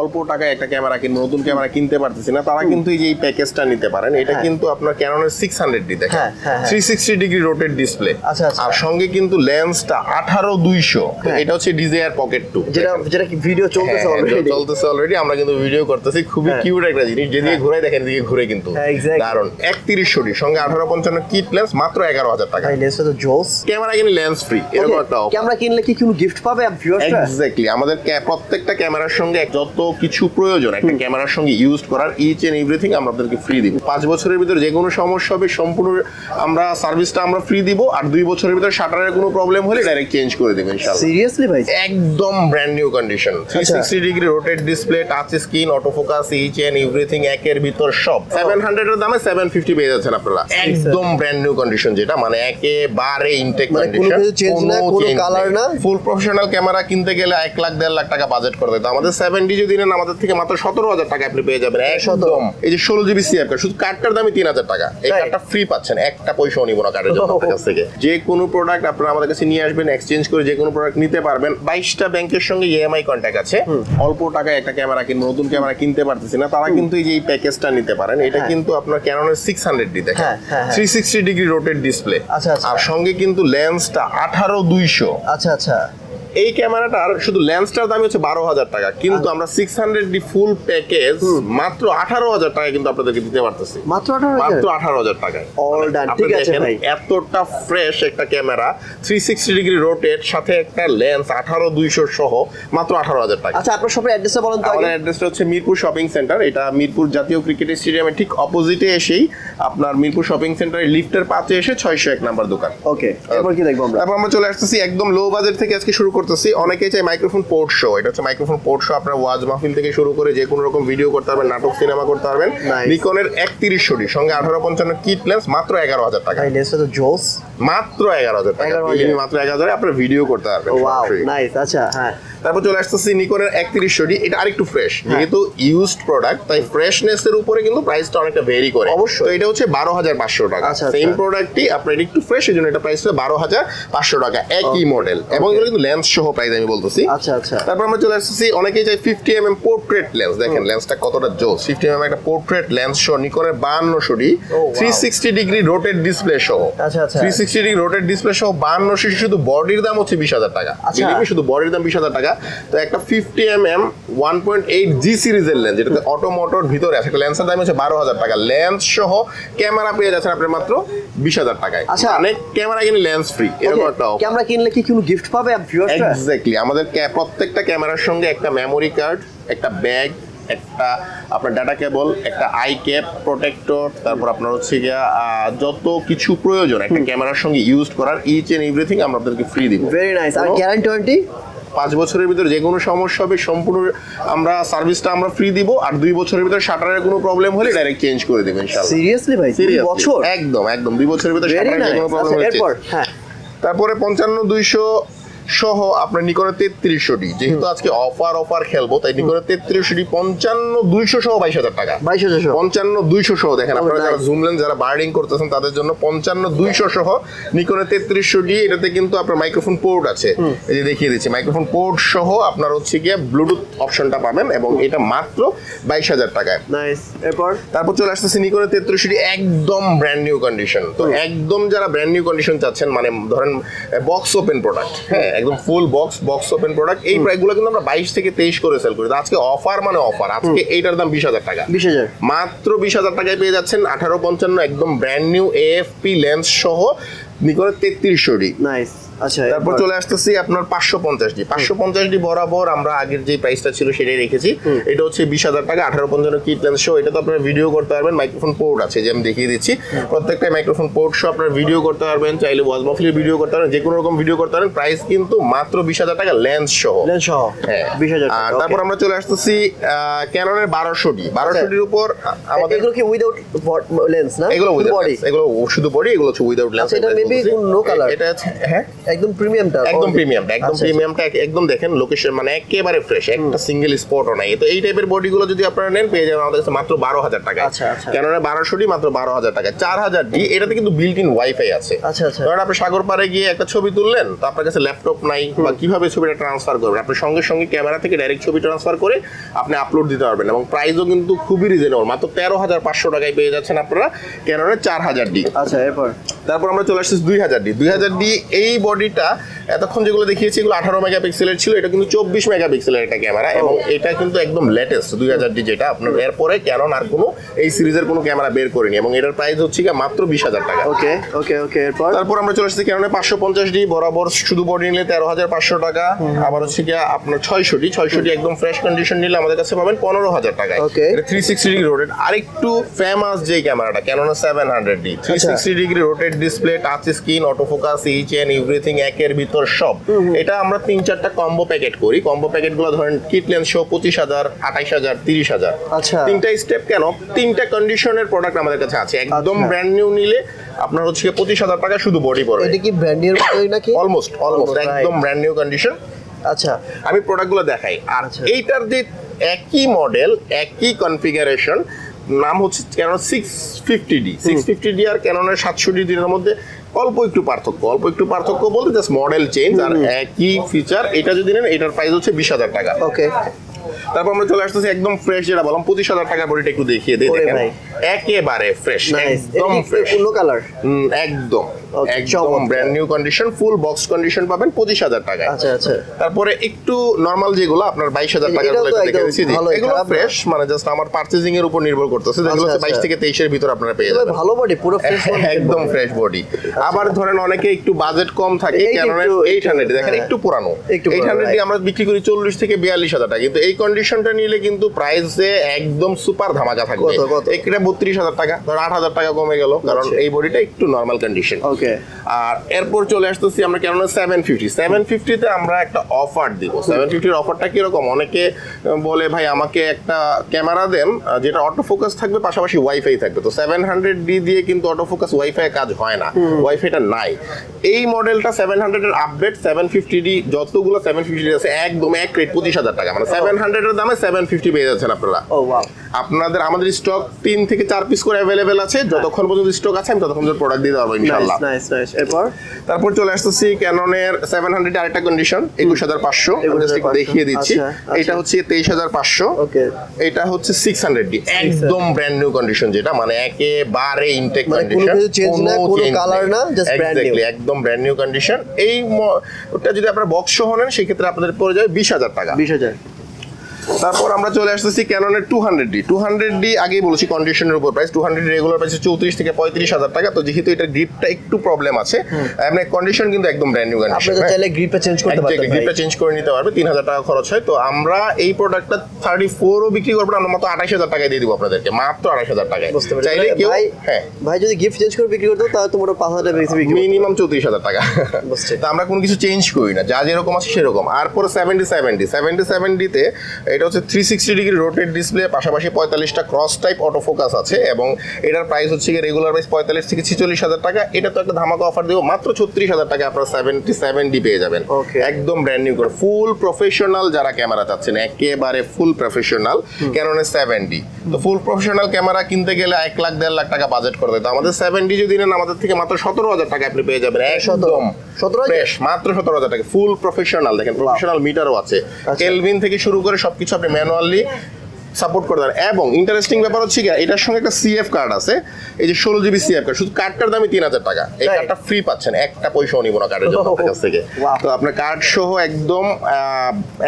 অল্প টাকায় একটা ক্যামেরা কিনবো নতুন ক্যামেরা কিনতে পারতেছি না তারা কিন্তু এই যে প্যাকেজটা নিতে পারেন এটা হ্যাঁ। কিন্তু আপনার ক্যাননের সিক্স হান্ড্রেড ডি দেখেন। Three sixty degree rotate display. আর সঙ্গে কিন্তু লেন্সটা আঠারো দুইশো। হ্যাঁ। এটা হচ্ছে ডিজায়ার পকেট টু যেটা যেটা কি ভিডিও চলতেছে হ্যাঁ, অলরেডি চলতেছে অলরেডি আমরা কিন্তু ভিডিও করতেছি। খুবই। কিউট একটা জিনিস। যেদিকে ঘুরে দেখেন দিকে ঘুরে কিন্তু কারণ একত্রিশশো ডি সঙ্গে আঠারো পঞ্চান্ন কিট লেন্স মাত্র এগারো হাজার টাকা। লেন্সটা তো জোস। ক্যামেরা কিনে লেন্স ফ্রি এরকম একটা ক্যামেরা কিনলে কি কোনো গিফট পাবে এক্স্যাক্টলি আমাদের প্রত্যেকটা ক্যামেরার সঙ্গে যত কিছু প্রয়োজন একটা ক্যামেরার সঙ্গে ইউজ করার ইচ এন্ড এভরিথিং আমরা আপনাদেরকে ফ্রি দিব। পাঁচ বছরের ভিতরে যে কোনো সমস্যা হবে সম্পূর্ণ আমরা সার্ভিসটা আমরা ফ্রি দিব আর দুই বছরের ভিতরে শাটারের কোনো প্রবলেম হলে ডাইরেক্ট চেঞ্জ করে দেবেন সিরিয়াসলি ভাই? একদম brand new condition three. Sixty degree rotate display touch screen autofocus each and everything একের ভিতর সব। সেভেন হান্ড্রেডের দামে সেভেন ফিফটি পেয়ে যাচ্ছেন আপনারা। একদম ব্র্যান্ড নিউ কন্ডিশন যেটা মানে একেবারে ইনটেক মানে কোনো কন্ডিশন কোনো colour না? ফুল প্রফেশনাল ক্যামেরা কিনতে গেলে এক লাখ দেড় লাখ টাকা বাজেট করে দেয়। আমাদের সেভেন ডি যদি নেন আমাদের থেকে মাত্র সতেরো হাজার টাকা আপনি পেয়ে যাবেন একদম। এই যে ষোলো জিবি সিআর কার্ড শুধু কার্ডটার দামই তিন হাজার টাকা। এই কার্ডটা ফ্রি পাচ্ছেন একটা পয়সাও নিব না কার্ডের জন্য কাছ থেকে। যে কোনো প্রোডাক্ট আপনারা আমাদের কাছে নিয়ে আসবেন এক্সচেঞ্জ করে যে কোনো প্রোডাক্ট নিতে পারবেন। বাইশটা ব্যাংকের সঙ্গে ইএমআই কন্ট্যাক্ট আছে। অল্প টাকায় একটা ক্যামেরা কিনবো নতুন ক্যামেরা কিনতে পারতেছি না। তারা কিন্তু এই যে এই প্যাকেজটা নিতে পারেন এটা হ্যাঁ। কিন্তু আপনার ক্যাননের সিক্স হান্ড্রেড ডি দেখেন। Three sixty degree rotate display. আর সঙ্গে কিন্তু লেন্সটা আঠারো দুইশো। আচ্ছা আচ্ছা। এই ক্যামেরাটার শুধু লেন্সটার দাম হচ্ছে বারো হাজার টাকা। কিন্তু আমরা six hundred D full package মাত্র আঠারো হাজার টাকা কিন্তু আপনাদেরকে দিতে পারতেছি। মাত্র মাত্র আঠারো হাজার টাকায়। All done. আপনি ঠিক আছে ভাই। এতটা ফ্রেশ একটা camera three sixty degree rotate সাথে একটা লেন্স আঠারো দুইশো সহ মাত্র আঠারো হাজার টাকা আচ্ছা আপনার শপের অ্যাড্রেসটা বলেন তো আমাদের অ্যাড্রেসটা হচ্ছে মিরপুর শপিং সেন্টার এটা মিরপুর জাতীয় ক্রিকেট স্টেডিয়ামের ঠিক অপোজিটে এসেই আপনার মিরপুর শপিং সেন্টারের লিফটের পাশে এসে ছয়শো এক নাম্বার দোকান। ওকে এরপর কি দেখব আমরা? তারপর আমরা চলে আসতেছি একদম লো বাজেট থেকে আজকে শুরু করতেছি। অনেকেই চাই মাইক্রোফোন পোর্ট শো এটা হচ্ছে মাইক্রোফোন পোর্ট শো আপনার ওয়াজ মাহফিল থেকে শুরু করে যে কোনো রকম ভিডিও করতে পারবেন নাটক সিনেমা করতে পারবেন. নিকনের একত্রিশশোটি সঙ্গে আঠারো পঞ্চান্ন কিট লেন্স মাত্র এগারো হাজার টাকা। এই লেন্সটা তো জোস মাত্র এগারো হাজার টাকা। মাত্র এগারো হাজারে আপনার ভিডিও করতে পারবেন। নাইস আচ্ছা হ্যাঁ। তারপর চলে আসতেছি নিকনের একত্রিশশো ডি। এটা আরেকটু ফ্রেশ যেহেতু ইউজড প্রোডাক্ট তাই ফ্রেশনেস এর উপরে কিন্তু প্রাইসটা অনেকটা ভেরি করে। অবশ্যই। তো এটা হচ্ছে বারো হাজার পাঁচশো টাকা। আচ্ছা, সেম আচ্ছা। প্রোডাক্টটি আপনার একটু ফ্রেশ এই জন্য এটা প্রাইস বারো হাজার পাঁচশো টাকা। একই মডেল এবং এগুলো কিন্তু লেন্স সহ প্রাইস আমি বলতেছি। আচ্ছা আচ্ছা। তারপর আমরা চলে আসতেছি অনেকেই চাই fifty M M portrait lens দেখেন লেন্সটা কতটা জোস। ফিফটি এম এম একটা পোর্ট্রেট লেন্স সহ নিকনের বাহান্নশো D. Three sixty degree rotate display সহ। আচ্ছা, আচ্ছা। Three sixty degree rotate display সহ বাহান্নশো শুধু বডির দাম হচ্ছে বিশ হাজার টাকা। আচ্ছা। শুধু বডির দাম বিশ হাজার টাকা। তো একটা fifty M M one point eight G সিরিজের লেন্স যেটাতে অটো মোটর ভিতরে আছে। একটা লেন্সের দাম হচ্ছে বারো হাজার টাকা। লেন্স সহ ক্যামেরা পেয়ে যাচ্ছেন আপনার মাত্র বিশ হাজার টাকায়। আচ্ছা। অনেক ক্যামেরা কিনে লেন্স ফ্রি এরকম একটা ক্যামেরা কিনলে কি কোনো গিফট পাবে এক্স্যাক্টলি আমাদের প্রত্যেকটা ক্যামেরার সঙ্গে একটা মেমোরি কার্ড একটা ব্যাগ একটা আপনার ডাটা কেবল একটা আই ক্যাপ প্রোটেক্টর তারপর আপনার হচ্ছে গিয়া যত কিছু প্রয়োজন একটা ক্যামেরার সঙ্গে ইউজ করার ইচ এন্ড এভরিথিং আমরা আপনাদেরকে ফ্রি দিব। ভেরি নাইস আর গ্যারান্টি ওয়ারেন্টি পাঁচ বছরের ভিতরে যে কোনো সমস্যা হবে সম্পূর্ণ আমরা সার্ভিসটা আমরা ফ্রি দিব আর দুই বছরের ভিতরে শাটারের কোনো প্রবলেম হলে ডাইরেক্ট চেঞ্জ করে দেবেন ইনশাআল্লাহ। সিরিয়াসলি ভাই দুই বছর? একদম একদম। দুই বছরের ভিতরে শাটারের কোনো প্রবলেম আচ্ছা হলে হ্যাঁ। তারপরে পঞ্চান্ন দুইশো সহ আপনার নিকনে তেত্রিশশো ডি যেহেতু আজকে অফার অফার খেলব তাই নিকনে তেত্রিশশো ডি পঞ্চান্ন দুইশো সহ বাইশ হাজার টাকা। বাইশ হাজার পঞ্চান্ন দুইশো সহ দেখেন আপনারা যারা nice. জুম লেন্স যারা বার্ডিং করতেছেন তাদের জন্য পঞ্চান্ন দুইশো সহ নিকনে তেত্রিশশো ডি এটাতে কিন্তু আপনার মাইক্রোফোন পোর্ট আছে। এই যে দেখিয়ে দিচ্ছি মাইক্রোফোন পোর্ট সহ আপনার হচ্ছে গিয়ে ব্লুটুথ অপশনটা পাবেন এবং এটা মাত্র বাইশ হাজার টাকায়। এরপর? তারপর চলে আসতেছে নিকনের তেত্রিশটি একদম ব্র্যান্ড নিউ কন্ডিশন তো একদম যারা ব্র্যান্ড নিউ কন্ডিশন চাচ্ছেন মানে ধরেন বক্স ওপেন প্রোডাক্ট হ্যাঁ একদম full box box open product এই প্রাইসগুলো কিন্তু আমরা বাইশ থেকে তেইশ করে সেল করি। আজকে অফার মানে অফার আজকে এইটার দাম বিশ হাজার টাকা। বিশ হাজার। মাত্র বিশ হাজার টাকায় পেয়ে যাচ্ছেন আঠারো পঞ্চান্ন একদম ব্র্যান্ড নিউ এএফপি লেন্স সহ নিকরে তেত্রিশশো ডি নাইস আচ্ছা তারপর চলে আসতেছি আপনার পাঁচশো পঞ্চাশ ডি পাঁচশো পঞ্চাশ ডি বরাবর আমরা আগের যে প্রাইসটা ছিল সেটাই রেখেছি। এটা হচ্ছে বিশ হাজার টাকা আঠারো পঞ্চান্ন কিট লেন্স শো এটা তো আপনারা ভিডিও করতে পারবেন মাইক্রোফোন পোর্ট আছে যে আমি দেখিয়ে দিচ্ছি। প্রত্যেকটা মাইক্রোফোন পোর্ট শো আপনারা ভিডিও করতে পারবেন চাইলে ওয়াজ মাহফিলের ভিডিও করতে পারবেন যে কোনো রকম ভিডিও করতে পারবেন। প্রাইস কিন্তু মাত্র বিশ হাজার টাকা লেন্স সহ লেন্স সহ হ্যাঁ। বিশ হাজার তারপর আমরা চলে আসতেছি ক্যাননের বারোশো ডি বারোশো ডির উপর আমাদের এগুলো কি উইদাউট লেন্স না? এগুলো উইদাউট এগুলো শুধু বডি এগুলো হচ্ছে উইদাউট লেন্স আচ্ছা, এটা maybe no color। এটা হ্যাঁ? একদম প্রিমিয়ামটা একদম প্রিমিয়ামটা একদম আচ্ছা, প্রিমিয়ামটা একদম দেখেন লোকেশন মানে একেবারে ফ্রেশ একটা সিঙ্গেল স্পটও নাই। তো এই টাইপের বডিগুলো যদি আপনারা নেন পেয়ে যাবেন আমাদের কাছে মাত্র বারো হাজার টাকা আচ্ছা, আচ্ছা। কেননা বারোশোটি মাত্র বারো হাজার টাকা চার হাজার ডি এটাতে কিন্তু বিল্ট ইন ওয়াইফাই আছে। আচ্ছা, আচ্ছা। ধরেন আপনি সাগর পাড়ে গিয়ে একটা ছবি তুললেন তো আপনার কাছে ল্যাপটপ নাই বা কীভাবে ছবিটা ট্রান্সফার করবেন? আপনি সঙ্গে সঙ্গে ক্যামেরা থেকে ডাইরেক্ট ছবি ট্রান্সফার করে আপনি আপলোড দিতে পারবেন এবং প্রাইসও কিন্তু খুবই রিজনেবল মাত্র তেরো হাজার পাঁচশো টাকায় পেয়ে যাচ্ছেন আপনারা কেননা চার হাজার ডি। আচ্ছা এরপর? তারপর আমরা চলে আসছি দুই হাজার ডি। দুই হাজার ডি এই বডিটা এতক্ষণ যেগুলো দেখিয়েছি এগুলো আঠারো মেগাপিক্সেলের ছিল এটা কিন্তু চব্বিশ মেগাপিক্সেলের একটা ক্যামেরা এবং এটা কিন্তু একদম লেটেস্ট দুই হাজার ডি যেটা আপনার এরপরে ক্যানন আর কোনো এই সিরিজের কোনো ক্যামেরা বের করেনি এবং এটার প্রাইস হচ্ছে গিয়ে মাত্র বিশ হাজার টাকা। ওকে ওকে ওকে এরপর? তারপর আমরা চলে আসছি ক্যাননে পাঁচশো পঞ্চাশ ডি বরাবর শুধু বডি নিলে তেরো হাজার পাঁচশো টাকা আবার হচ্ছে গিয়ে আপনার ছয়শো ডি ছয়শো ডি একদম ফ্রেশ কন্ডিশন নিলে আমাদের কাছে পাবেন পনেরো হাজার টাকা। Okay. Three sixty degree rotate আরেকটু ফেমাস যে ক্যামেরাটা ক্যাননের seven hundred D three sixty degree rotate display touch screen auto focus each and everything একের ভিতর সব। এটা আমরা তিন চারটা কম্বো প্যাকেট করি। কম্বো প্যাকেটগুলো ধরেন কিট লেন্স শো পঁচিশ হাজার আঠাইশ হাজার তিরিশ হাজার। আচ্ছা। তিনটা স্টেপ কেন? তিনটা কন্ডিশনের প্রোডাক্ট আমাদের কাছে আছে। একদম আচ্ছা। ব্র্যান্ড নিউ নিলে আপনার হচ্ছে পঁচিশ হাজার টাকা শুধু বডি পড়বে। এটা কি ব্র্যান্ডের মতোই নাকি? অলমোস্ট অলমোস্ট একদম ব্র্যান্ড নিউ কন্ডিশন আচ্ছা। আমি প্রোডাক্টগুলো দেখাই। আর আচ্ছা। এইটার যে একই মডেল একই কনফিগারেশন নাম হচ্ছে Canon six fifty D six fifty D আর ক্যাননের সাতশো ডি এর মধ্যে অল্প একটু পার্থক্য অল্প একটু পার্থক্য বলতে জাস্ট মডেল চেঞ্জ আর একই ফিচার এটা যদি নেন এটার প্রাইস হচ্ছে বিশ হাজার টাকা। ওকে তারপর আমরা চলে আসতেছি একদম ফ্রেশ যেটা বললাম পঁচিশ হাজার টাকা বডিটা একটু দেখিয়ে দিই দেখেন। একেবারে ফ্রেশ একদম ফ্রেশ অন্য কালার একদম একদম brand new condition full box condition পাবেন পঁচিশ হাজার টাকায়। আচ্ছা আচ্ছা। তারপরে একটু নর্মাল যেগুলো আপনার বাইশ হাজার টাকা দেখে দিচ্ছি। এগুলো ফ্রেশ মানে জাস্ট আমার পার্চেজিং এর উপর নির্ভর করতেছে। যেগুলো আচ্ছা, বাইশ আচ্ছা। থেকে তেইশের ভিতর আপনারা পেয়ে যাবেন। ভালো বডি পুরো একদম ফ্রেশ বডি আবার ধরেন অনেকে একটু বাজেট কম থাকে একটু- এইট হান্ড্রেড দেখেন হ্যাঁ। একটু পুরানো। এইট হান্ড্রেড আমরা বিক্রি করি চল্লিশ থেকে বিয়াল্লিশ হাজার টাকা কিন্তু এই কন্ডিশনটা নিলে কিন্তু প্রাইসে একদম সুপার ধামাকা থাকবে। কত, কত? এটা বত্রিশ হাজার টাকা ধর আট হাজার টাকা কমে গেল কারণ আচ্ছা। এই বডিটা একটু নর্মাল কন্ডিশন ওকে আর এরপর চলে আসতেছি আমরা কেন সেভেন ফিফটি সেভেন ফিফটিতে আমরা একটা অফার দিব। সেভেন ফিফটির অফারটা কীরকম? অনেকে বলে ভাই আমাকে একটা ক্যামেরা দেন যেটা অটো ফোকাস থাকবে পাশাপাশি ওয়াইফাই থাকবে। তো সেভেন হান্ড্রেড ডি দিয়ে কিন্তু অটো ফোকাস ওয়াইফাই কাজ হয় না। ওয়াইফাইটা নাই। এই মডেলটা সেভেন হান্ড্রেডের আপডেট সেভেন ফিফটি ডি যতগুলো সেভেন ফিফটি আছে একদম এক রেট পঁচিশ হাজার টাকা। মানে সেভেন হান্ড্রেডের দামে সেভেন ফিফটি পেয়ে যাচ্ছেন আপনারা। আপনাদের আমাদের স্টক তিন থেকে চার পিস করে অ্যাভেলেবেল আছে। যতক্ষণ পর্যন্ত স্টক আছে আমি ততক্ষণ প্রোডাক্ট দিতে পারব ইনশাল্লাহ এরপর? তারপর চলে আসতেছি ক্যাননের সেভেন হান্ড্রেড আরেকটা কন্ডিশন একুশ হাজার পাঁচশো। দেখিয়ে দিচ্ছি। আচ্ছা, আচ্ছা। এটা হচ্ছে তেইশ হাজার পাঁচশো। এটা হচ্ছে সিক্স হান্ড্রেড ডি একদম ব্র্যান্ড নিউ কন্ডিশন যেটা মানে একেবারে ইনটেক মানে কন্ডিশন কোনো colour না। একদম ব্র্যান্ড নিউ কন্ডিশন এই ওটা যদি আপনার বক্স সহ নেন সেক্ষেত্রে আপনাদের পড়ে যাবে বিশ হাজার টাকা। বিশ হাজার। তারপর আমরা চলে আসতেছি ক্যাননের two hundred D two hundred D আগেই বলেছি কন্ডিশনের উপর price two hundred regular price চৌত্রিশ থেকে পঁয়ত্রিশ হাজার টাকা। তো যেহেতু এটা গ্রিপটা একটু প্রবলেম আছে এমনি কন্ডিশন কিন্তু একদম ব্র্যান্ড নিউ কন্ডিশন চাইলে গ্রিপটা চেঞ্জ করতে গ্রিপটা চেঞ্জ করে নিতে পারবে তিন হাজার টাকা খরচ হয়। তো আমরা এই প্রোডাক্টটা থার্টি ফোরও বিক্রি করব আমরা মাত্র আঠাশ হাজার টাকায় দিয়ে দিব আপনাদেরকে মাত্র আঠাশ হাজার টাকায়। চাইলে কেউ ভাই হ্যাঁ। ভাই যদি গিফট চেঞ্জ করে বিক্রি করতো তাহলে তোমার পাঁচ হাজার টাকা। মিনিমাম চৌত্রিশ হাজার টাকা। বুঝছি। তো আমরা কোনো কিছু চেঞ্জ করি না যা যেরকম আছে সেরকম। আর পরে সেভেন্টি সেভেন্টি সেভেন্টি সেভেন্টিতে এটা হচ্ছে three sixty degree rotate display পাশাপাশি পঁয়তাল্লিশটা ক্রস টাইপ অটো ফোকাস আছে এবং এটার প্রাইস হচ্ছে গিয়ে রেগুলার প্রাইস পঁয়তাল্লিশ থেকে ছিচল্লিশ হাজার টাকা। এটা তো একটা ধামাকা অফার দেবো মাত্র ছত্রিশ হাজার টাকা আপনারা সেভেন্টি সেভেন ডি পেয়ে যাবেন. একদম ব্র্যান্ড নিউ করে ফুল প্রফেশনাল যারা ক্যামেরা চাচ্ছেন একেবারে ফুল প্রফেশনাল ক্যাননের সেভেন ডি তো ফুল প্রফেশনাল ক্যামেরা কিনতে গেলে এক লাখ দেড় লাখ টাকা বাজেট করে দেয়। তো আমাদের সেভেন ডি যদি নেন আমাদের থেকে মাত্র সতেরো হাজার টাকা আপনি পেয়ে যাবেন একদম। 17,000? ফ্রেশ মাত্র সতেরো হাজার টাকা ফুল প্রফেশনাল দেখেন প্রফেশনাল মিটারও আছে আচ্ছা। কেলভিন থেকে শুরু করে সবকিছু আপনি ম্যানুয়ালি সাপোর্ট করে দেন। এবং ইন্টারেস্টিং ব্যাপার হচ্ছে কি এটার সঙ্গে একটা সিএফ কার্ড আছে। এই যে ষোলো জিবি সিএফ কার্ড শুধু কার্ডটার দামই তিন হাজার টাকা। এই কার্ডটা ফ্রি পাচ্ছেন একটা পয়সাও নিব না কার্ডের জন্য আপনার কাছ থেকে। তো আপনার কার্ড সহ একদম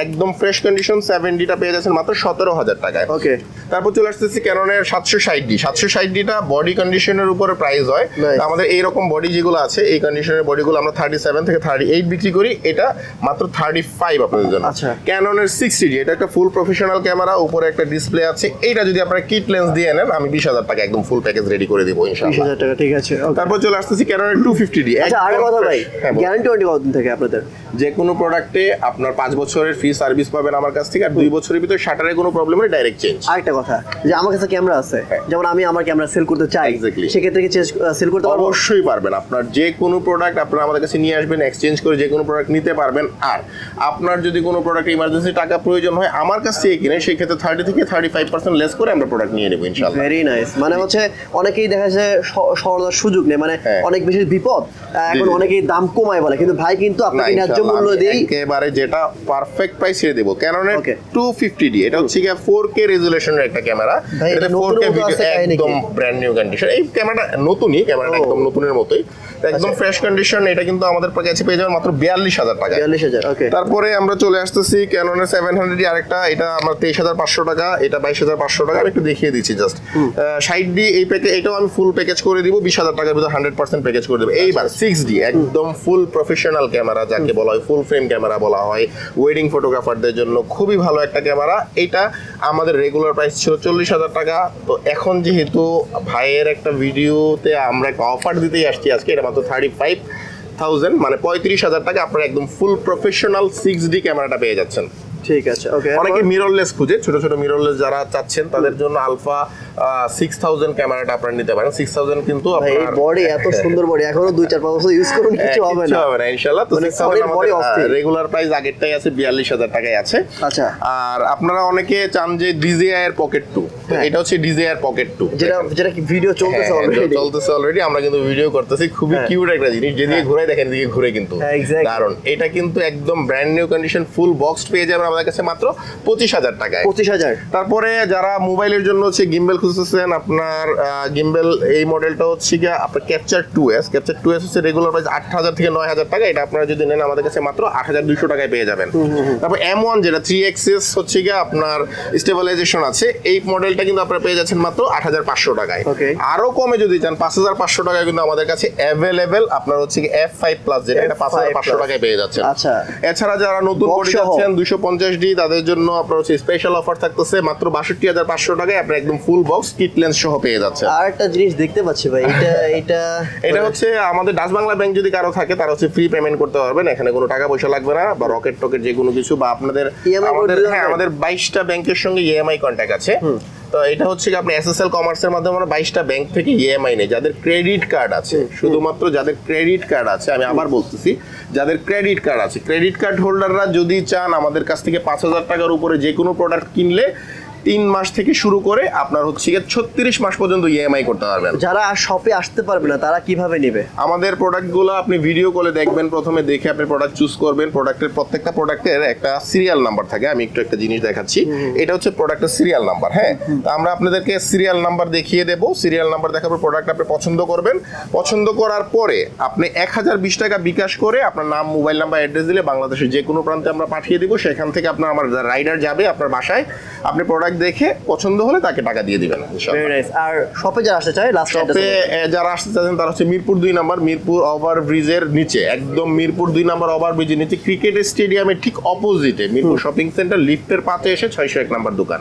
একদম ফ্রেশ কন্ডিশন সেভেন ডিটা পেয়ে যাচ্ছেন মাত্র সতেরো হাজার টাকায়। ওকে তারপর চলে আসতেছি ক্যাননের সাতশো ষাট ডি সাতশো ষাট ডিটা বডি কন্ডিশনের উপরে প্রাইস হয়। আমাদের এইরকম বডি যেগুলো আছে এই কন্ডিশনের বডিগুলো আমরা থার্টি সেভেন থেকে থার্টি এইট বিক্রি করি। এটা মাত্র থার্টি ফাইভ আপনাদের জন্য। আচ্ছা। ক্যাননের সিক্সটি ডি এটা একটা ফুল প্রফেশনাল ক্যামেরা উপরে একটা ডিসপ্লে আছে। এইটা যদি আপনারা কিট লেন্স দিয়ে নেন আমি বিশ হাজার টাকা একদম ফুল প্যাকেজ রেডি করে দিব বিশ ইনশাআল্লাহ হাজার টাকা ঠিক আছে তারপর চলে আসতেছি ক্যাননের টু ফিফটি ডি আচ্ছা আরেক কথা ভাই হ্যাঁ। গ্যারান্টি ওয়ারেন্টি কতদিন থেকে আপনাদের? যে কোনো প্রোডাক্টে আপনার পাঁচ বছরের ফ্রি সার্ভিস পাবেন আমার কাছ থেকে আর দুই বছরের ভিতরে শাটারের কোনো প্রবলেম নেই ডাইরেক্ট চেঞ্জ আরেকটা কথা যে আমার কাছে ক্যামেরা আছে যেমন আমি আমার ক্যামেরা সেল করতে চাই হ্যাঁ। Exactly. সেক্ষেত্রে কি চেঞ্জ সেল করতে পারব? অবশ্যই পারবেন। আপনার যে কোনো প্রোডাক্ট আপনারা আমাদের কাছে নিয়ে আসবেন এক্সচেঞ্জ করে যে কোনো প্রোডাক্ট নিতে পারবেন। আর আপনার যদি কোনো প্রোডাক্ট ইমার্জেন্সি টাকা প্রয়োজন হয় আমার কাছ থেকে কিনে সেই ক্ষেত্রে থার্টি থেকে থার্টি ফাইভ পার্সেন্ট লেস করে আমরা প্রোডাক্ট নিয়ে নেব ইনশাল্লাহ ভেরি নাইস মানে হচ্ছে অনেকেই দেখা যায় সুযোগ নেই মানে হ্যাঁ। অনেক বেশি বিপদ এখন অনেকেই দাম কমায় বলে। কিন্তু ভাই কিন্তু আপনাকে ন্যায্য মূল্য একেবারে যেটা পারফেক্ট প্রাইস ছেড়ে দেবো। Okay. টু ফিফটি ডি এটা হচ্ছে গিয়ে ফোর কে রেজুলেশনের একটা ক্যামেরা এটা ফোর কি? একদম ব্র্যান্ড নিউ কন্ডিশন এই ক্যামেরাটা নতুনই ক্যামেরাটা একদম নতুনের মতোই। একদম আচ্ছা। ফ্রেশ কন্ডিশন এটা কিন্তু আমাদের কাছে পেয়ে যাবেন মাত্র বিয়াল্লিশ হাজার টাকা বিয়াল্লিশ হাজার ওকে তারপরে আমরা চলে আসতেছি ক্যাননের সেভেন হান্ড্রেড আরেকটা এটা আমার তেইশ হাজার পাঁচশো টাকা এটা বাইশ হাজার পাঁচশো টাকা আমি একটু দেখিয়ে দিচ্ছি জাস্ট ষাট ডি এই প্যাকেজ এটাও আমি ফুল প্যাকেজ করে দিব বিশ হাজার টাকার ভিতরে হান্ড্রেড পার্সেন্ট প্যাকেজ করে দেবো। এইবার সিক্স ডি একদম ফুল প্রফেশনাল ক্যামেরা যাকে বলা হয় ফুল ফ্রেম ক্যামেরা বলা হয়। ওয়েডিং ফটোগ্রাফারদের জন্য খুবই ভালো একটা ক্যামেরা এটা আমাদের রেগুলার প্রাইস ছিল চল্লিশ হাজার টাকা। তো এখন যেহেতু ভাইয়ের একটা ভিডিওতে আমরা একটা অফার দিতেই আসছি আজকে এটা মাত্র থার্টি ফাইভ থাউজেন্ড মানে পঁয়ত্রিশ হাজার টাকা আপনারা একদম ফুল প্রফেশনাল সিক্স ডি ক্যামেরাটা পেয়ে যাচ্ছেন। ঠিক আছে ওকে অনেকে মিররলেস খুঁজে ছোট ছোট মিররলেস যারা চাচ্ছেন তাদের জন্য আলফা সিক্স থাউজেন্ড ক্যামেরাটা আপনারা নিতে পারেন। সিক্স থাউজেন্ড কিন্তু এই বডি এত সুন্দর বডি এখনও দুই চার পাঁচ বছর ইউজ করুন হ্যাঁ, কিছু হবে না। হবে না ইনশাল্লাহ তো মানে সিক্স থাউজেন্ড। রেগুলার প্রাইস আগেরটাই আছে বিয়াল্লিশ হাজার টাকায় আছে। আচ্ছা। আর আপনারা অনেকে চান যে ডিজিআই এর পকেট টু হ্যাঁ। এটা হচ্ছে ডিজিআই এর পকেট টু যেটা যেটা কি ভিডিও চলতেছে হ্যাঁ, অলরেডি চলতেছে অলরেডি আমরা কিন্তু ভিডিও করতেছি খুবই হ্যাঁ। কিউট একটা জিনিস যেদিকে ঘুরে দেখেন দিকে ঘুরে কিন্তু হ্যাঁ, কারণ এটা কিন্তু একদম brand new condition full box পেয়ে যাবেন আমাদের কাছে মাত্র পঁচিশ হাজার টাকায়। পঁচিশ হাজার। তারপরে যারা মোবাইলের জন্য হচ্ছে গিম্বেল খুঁজতেছেন আপনার গিম্বেল এই মডেলটা হচ্ছে গিয়ে আপনার capture two S capture two S হচ্ছে রেগুলার প্রাইস আট হাজার থেকে নয় হাজার টাকা এটা আপনারা যদি নেন আমাদের কাছে মাত্র আট হাজার দুইশো টাকায় পেয়ে যাবেন। তারপর এম ওয়ান যেটা থ্রি এক্সেস হচ্ছে গিয়ে আপনার স্টেবিলাইজেশন আছে এই মডেলটা কিন্তু আপনারা পেয়ে যাচ্ছেন মাত্র আট হাজার পাঁচশো টাকায়. আরও কমে যদি চান পাঁচ হাজার পাঁচশো টাকায় কিন্তু আমাদের কাছে অ্যাভেলেবেল আপনার হচ্ছে এফ ফাইভ প্লাস যেটা এটা পাঁচ হাজার পাঁচশো টাকায় পেয়ে যাচ্ছেন। আচ্ছা। এছাড়া যারা নতুন বডি যাচ্ছেন দুশো পঞ্চাশ ডি তাদের জন্য আপনার হচ্ছে স্পেশাল অফার থাকতেছে মাত্র বাষট্টি হাজার পাঁচশো টাকায় আপনি একদম ফুল বক্স কিট লেন্স সহ পেয়ে যাচ্ছে আর একটা জিনিস দেখতে পাচ্ছি ভাই এটা এটা এটা হচ্ছে আমাদের ডাচ বাংলা ব্যাংক যদি কারও থাকে তারা হচ্ছে ফ্রি পেমেন্ট করতে পারবেন। এখানে কোনো টাকা পয়সা লাগবে না বা রকেট টকেট যে কোনো কিছু বা আপনাদের আমাদের হ্যাঁ আমাদের বাইশটা ব্যাংকের সঙ্গে ইএমআই কন্ট্যাক্ট আছে। তো এটা হচ্ছে কি আপনি এসএসএল কমার্সের মাধ্যমে আমরা বাইশটা ব্যাংক থেকে ইএমআই নেই। যাদের ক্রেডিট কার্ড আছে শুধুমাত্র যাদের ক্রেডিট কার্ড আছে আমি আবার বলতেছি যাদের ক্রেডিট কার্ড আছে ক্রেডিট কার্ড হোল্ডাররা যদি চান আমাদের কাছ থেকে পাঁচ হাজার টাকার উপরে যে কোনো প্রোডাক্ট কিনলে তিন মাস থেকে শুরু করে আপনার হচ্ছে গিয়ে ছত্রিশ মাস পর্যন্ত ইএমআই করতে পারবেন। যারা শপে আসতে পারবে না তারা কীভাবে নেবে? আমাদের প্রোডাক্টগুলো আপনি ভিডিও কলে দেখবেন প্রথমে দেখে আপনি প্রোডাক্ট চুজ করবেন। প্রোডাক্টের প্রত্যেকটা প্রোডাক্টের একটা সিরিয়াল নাম্বার থাকে। আমি একটু একটা জিনিস দেখাচ্ছি। এটা হচ্ছে প্রোডাক্টের সিরিয়াল নাম্বার হ্যাঁ? তো আমরা আপনাদেরকে সিরিয়াল নাম্বার দেখিয়ে দেবো। সিরিয়াল নাম্বার দেখার পর প্রোডাক্ট আপনি পছন্দ করবেন। পছন্দ করার পরে আপনি এক হাজার বিশ টাকা বিকাশ করে আপনার নাম মোবাইল নাম্বার অ্যাড্রেস দিলে বাংলাদেশের যে কোনো প্রান্তে আমরা পাঠিয়ে দেবো। সেখান থেকে আপনার আমার রাইডার যাবে আপনার বাসায়। আপনি প্রোডাক্ট দেখে পছন্দ হলে তাকে টাকা দিয়ে দিবেন আর শপে যারা আসতে চায় লাস্ট শপে যারা আসতে চাচ্ছেন তারা হচ্ছে মিরপুর দুই নাম্বার মিরপুর ওভার ব্রিজের নিচে একদম মিরপুর দুই নাম্বার ওভার ব্রিজের নিচে ক্রিকেট স্টেডিয়ামের ঠিক অপোজিটে মিরপুর শপিং সেন্টার লিফটের পাতে এসে ছয়শো এক নাম্বার দোকান।